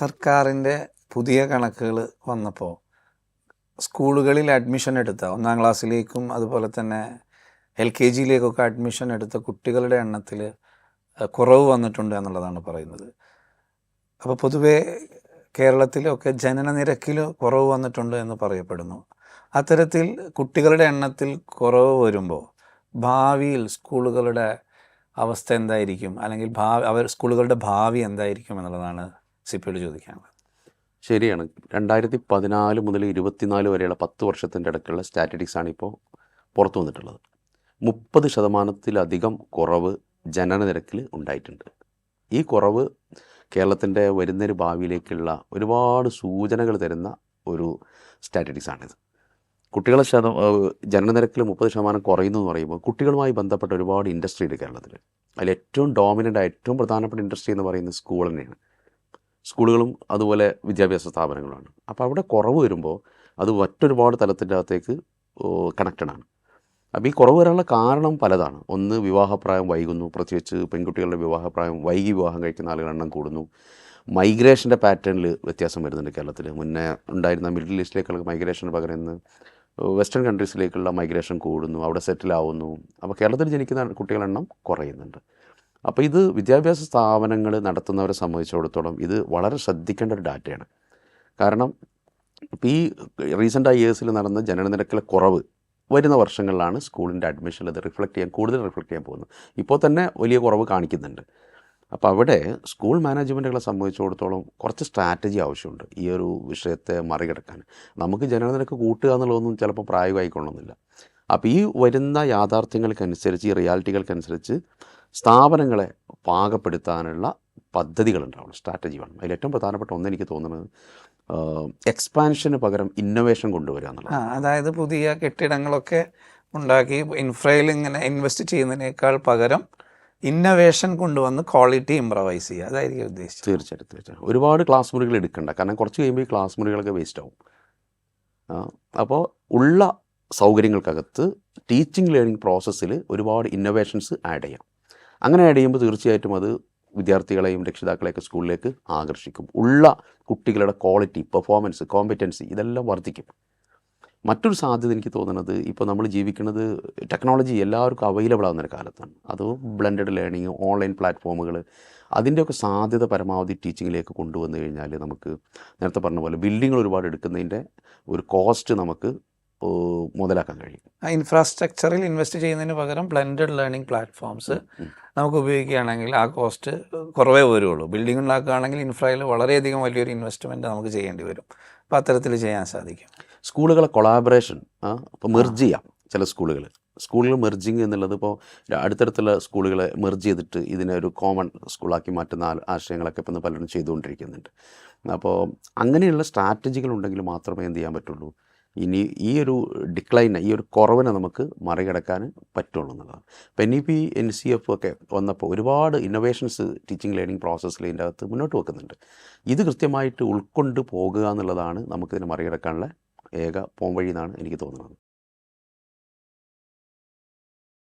സർക്കാരിന്റെ പുതിയ കണക്കുകൾ വന്നപ്പോൾ സ്കൂളുകളിൽ അഡ്മിഷൻ എടുത്ത ഒന്നാം ക്ലാസ്സിലേക്കും അതുപോലെ തന്നെ എൽ കെ ജിയിലേക്കൊക്കെ അഡ്മിഷൻ എടുത്ത കുട്ടികളുടെ എണ്ണത്തിൽ കുറവ് വന്നിട്ടുണ്ട് എന്നുള്ളതാണ് പറയുന്നത്. അപ്പോൾ പൊതുവേ കേരളത്തിലൊക്കെ ജനന നിരക്കിൽ കുറവ് വന്നിട്ടുണ്ട് എന്ന് പറയപ്പെടുന്നു. അത്തരത്തിൽ കുട്ടികളുടെ എണ്ണത്തിൽ കുറവ് വരുമ്പോൾ ഭാവിയിൽ സ്കൂളുകളുടെ അവസ്ഥ എന്തായിരിക്കും? അല്ലെങ്കിൽ ഭാവി അവർ സ്കൂളുകളുടെ ഭാവി എന്തായിരിക്കും എന്നുള്ളതാണ് സിപ്പിയോട് ചോദിക്കാനുള്ളത്. ശരിയാണ്. രണ്ടായിരത്തി പതിനാല് മുതൽ ഇരുപത്തിനാല് വരെയുള്ള പത്ത് വർഷത്തിന്റെ ഇടയ്ക്കുള്ള സ്റ്റാറ്റിസ്റ്റിക്സ് ആണ് ഇപ്പോൾ പുറത്തു വന്നിട്ടുള്ളത്. മുപ്പത് ശതമാനത്തിലധികം കുറവ് ജനന നിരക്കിൽ ഉണ്ടായിട്ടുണ്ട്. ഈ കുറവ് കേരളത്തിന്റെ വരുന്നൊരു ഭാവിയിലേക്കുള്ള ഒരുപാട് സൂചനകൾ തരുന്ന ഒരു സ്റ്റാറ്റിസ്റ്റിക്സ് ആണിത്. കുട്ടികളെ ശത ജനനനിരക്കിൽ മുപ്പത് ശതമാനം കുറയുന്നു എന്ന് പറയുമ്പോൾ കുട്ടികളുമായി ബന്ധപ്പെട്ട ഒരുപാട് ഇൻഡസ്ട്രി ഉണ്ട് കേരളത്തിൽ. അതിൽ ഏറ്റവും ഡോമിനന്റ് ഏറ്റവും പ്രധാനപ്പെട്ട ഇൻഡസ്ട്രി എന്ന് പറയുന്നത് സ്കൂൾ തന്നെയാണ്. സ്കൂളുകളും അതുപോലെ വിദ്യാഭ്യാസ സ്ഥാപനങ്ങളുമാണ്. അപ്പോൾ അവിടെ കുറവ് വരുമ്പോൾ അത് മറ്റൊരുപാട് തലത്തിന്റെ അകത്തേക്ക് കണക്റ്റഡ് ആണ്. അപ്പോൾ ഈ കുറവ് വരാനുള്ള കാരണം പലതാണ്. ഒന്ന് വിവാഹപ്രായം വൈകുന്നു. പ്രത്യേകിച്ച് പെൺകുട്ടികളുടെ വിവാഹപ്രായം വൈകി വിവാഹം കഴിക്കുന്ന ആളുകളുടെ എണ്ണം കൂടുന്നു. മൈഗ്രേഷന്റെ പാറ്റേണിൽ വ്യത്യാസം വരുന്നുണ്ട് കേരളത്തിൽ മുന്നേ ഉണ്ടായിരുന്ന മിഡിൽ ഈസ്റ്റിലേക്കുള്ള മൈഗ്രേഷൻ പകരം ഇന്ന് വെസ്റ്റേൺ കൺട്രീസിലേക്കുള്ള മൈഗ്രേഷൻ കൂടുന്നു. അവിടെ സെറ്റിൽ ആവുന്നു അപ്പോൾ കേരളത്തിൽ ജനിക്കുന്ന കുട്ടികളുടെ എണ്ണം കുറയുന്നുണ്ട്. അപ്പോൾ ഇത് വിദ്യാഭ്യാസ സ്ഥാപനങ്ങൾ നടത്തുന്നവരെ സംബന്ധിച്ചിടത്തോളം ഇത് വളരെ ശ്രദ്ധിക്കേണ്ട ഒരു ഡാറ്റയാണ്. കാരണം ഇപ്പോൾ ഈ റീസെന്റ് ഇയേഴ്സിൽ നടന്ന ജനനനിരക്കിലെ കുറവ് വരുന്ന വർഷങ്ങളിലാണ് സ്കൂളിന്റെ അഡ്മിഷനിൽ അത് റിഫ്ലക്റ്റ് ചെയ്യാൻ കൂടുതൽ റിഫ്ലക്റ്റ് ചെയ്യാൻ പോകുന്നത്. ഇപ്പോൾ തന്നെ വലിയ കുറവ് കാണിക്കുന്നുണ്ട്. അപ്പോൾ അവിടെ സ്കൂൾ മാനേജ്മെന്റുകളെ സംബന്ധിച്ചിടത്തോളം കുറച്ച് സ്ട്രാറ്റജി ആവശ്യമുണ്ട് ഈ ഒരു വിഷയത്തെ മറികടക്കാൻ. നമുക്ക് ജനനനിരക്ക് കൂട്ടുക എന്നുള്ളതൊന്നും ചിലപ്പോൾ പ്രായോഗികമായിക്കൊള്ളുന്നില്ല അപ്പോൾ ഈ വരുന്ന യാഥാർത്ഥ്യങ്ങൾക്കനുസരിച്ച് ഈ റിയാലിറ്റികൾക്കനുസരിച്ച് സ്ഥാപനങ്ങളെ പാകപ്പെടുത്താനുള്ള പദ്ധതികളുണ്ടാവണം സ്ട്രാറ്റജി വേണം. അതിൽ ഏറ്റവും പ്രധാനപ്പെട്ട ഒന്ന് എനിക്ക് തോന്നുന്നത് എക്സ്പാൻഷന് പകരം ഇന്നോവേഷൻ കൊണ്ടുവരിക എന്നുള്ളത് അതായത് പുതിയ കെട്ടിടങ്ങളൊക്കെ ഉണ്ടാക്കി ഇൻഫ്രയിൽ ഇങ്ങനെ ഇൻവെസ്റ്റ് ചെയ്യുന്നതിനേക്കാൾ പകരം ഇന്നവേഷൻ കൊണ്ടുവന്ന് ക്വാളിറ്റി ഇമ്പ്രവൈസ് ചെയ്യുക. അതായിരിക്കും ഉദ്ദേശിച്ചത്. തീർച്ചയായിട്ടും തീർച്ചയായിട്ടും. ഒരുപാട് ക്ലാസ് മുറികൾ എടുക്കണ്ട. കാരണം കുറച്ച് കഴിയുമ്പോൾ ഈ ക്ലാസ് മുറികളൊക്കെ വേസ്റ്റ് ആവും. അപ്പോൾ ഉള്ള സൗകര്യങ്ങൾക്കകത്ത് ടീച്ചിങ് ലേണിംഗ് പ്രോസസ്സിൽ ഒരുപാട് ഇന്നോവേഷൻസ് ആഡ് ചെയ്യാം. അങ്ങനെ ആഡ് ചെയ്യുമ്പോൾ തീർച്ചയായിട്ടും അത് വിദ്യാർത്ഥികളെയും രക്ഷിതാക്കളെയൊക്കെ സ്കൂളിലേക്ക് ആകർഷിക്കും. ഉള്ള കുട്ടികളുടെ ക്വാളിറ്റി പെർഫോമൻസ് കോമ്പറ്റൻസി ഇതെല്ലാം വർദ്ധിക്കും. മറ്റൊരു സാധ്യത എനിക്ക് തോന്നുന്നത് ഇപ്പോൾ നമ്മൾ ജീവിക്കുന്നത് ടെക്നോളജി എല്ലാവർക്കും അവൈലബിൾ ആവുന്ന ഒരു കാലത്താണ്. അത് ബ്ലെൻഡഡ് ലേണിംഗ് ഓൺലൈൻ പ്ലാറ്റ്ഫോമുകൾ അതിന്റെയൊക്കെ സാധ്യത പരമാവധി ടീച്ചിങ്ങിലേക്ക് കൊണ്ടുവന്നു കഴിഞ്ഞാൽ നമുക്ക് നേരത്തെ പറഞ്ഞ പോലെ ബിൽഡിങ്ങൾ ഒരുപാട് എടുക്കുന്നതിന്റെ ഒരു കോസ്റ്റ് നമുക്ക് മുതലാക്കാൻ കഴിയും. ആ ഇൻഫ്രാസ്ട്രക്ചറിൽ ഇൻവെസ്റ്റ് ചെയ്യുന്നതിന് പകരം ബ്ലെൻഡഡ് ലേണിംഗ് പ്ലാറ്റ്ഫോംസ് നമുക്ക് ഉപയോഗിക്കുകയാണെങ്കിൽ ആ കോസ്റ്റ് കുറവേ വരുള്ളൂ. ബിൽഡിംഗ് ഉണ്ടാക്കുകയാണെങ്കിൽ ഇൻഫ്രയിൽ വളരെയധികം വലിയൊരു ഇൻവെസ്റ്റ്മെന്റ് നമുക്ക് ചെയ്യേണ്ടി വരും. അപ്പോൾ അത്തരത്തിൽ ചെയ്യാൻ സാധിക്കും. സ്കൂളുകളെ കൊളാബറേഷൻ ഇപ്പോൾ മെർജ് ചെയ്യാം ചില സ്കൂളുകൾ സ്കൂളിൽ മെർജിങ് എന്നുള്ളത് ഇപ്പോൾ അടുത്തടുത്തുള്ള സ്കൂളുകളെ മെർജ് ചെയ്തിട്ട് ഇതിനെ ഒരു കോമൺ സ്കൂളാക്കി മാറ്റുന്ന ആശയങ്ങളൊക്കെ ഇപ്പം പലരും ചെയ്തുകൊണ്ടിരിക്കുന്നുണ്ട്. അപ്പോൾ അങ്ങനെയുള്ള സ്ട്രാറ്റജികൾ ഉണ്ടെങ്കിൽ മാത്രമേ എന്ത് ചെയ്യാൻ പറ്റുള്ളൂ? ഇനി ഈ ഒരു ഡിക്ലൈനെ ഈ ഒരു കുറവിനെ നമുക്ക് മറികടക്കാൻ പറ്റുള്ളൂ എന്നുള്ളതാണ്. ഇപ്പം N E P N C F ഒക്കെ വന്നപ്പോൾ ഒരുപാട് ഇന്നോവേഷൻസ് ടീച്ചിങ് ലേണിംഗ് പ്രോസസ്സിൽ ഇതിന്റെ അകത്ത് മുന്നോട്ട് വെക്കുന്നുണ്ട്. ഇത് കൃത്യമായിട്ട് ഉൾക്കൊണ്ട് പോകുക എന്നുള്ളതാണ് നമുക്കിതിനെ മറികടക്കാനുള്ള ഏക പോംവഴി എന്നാണ് എനിക്ക് തോന്നുന്നത്.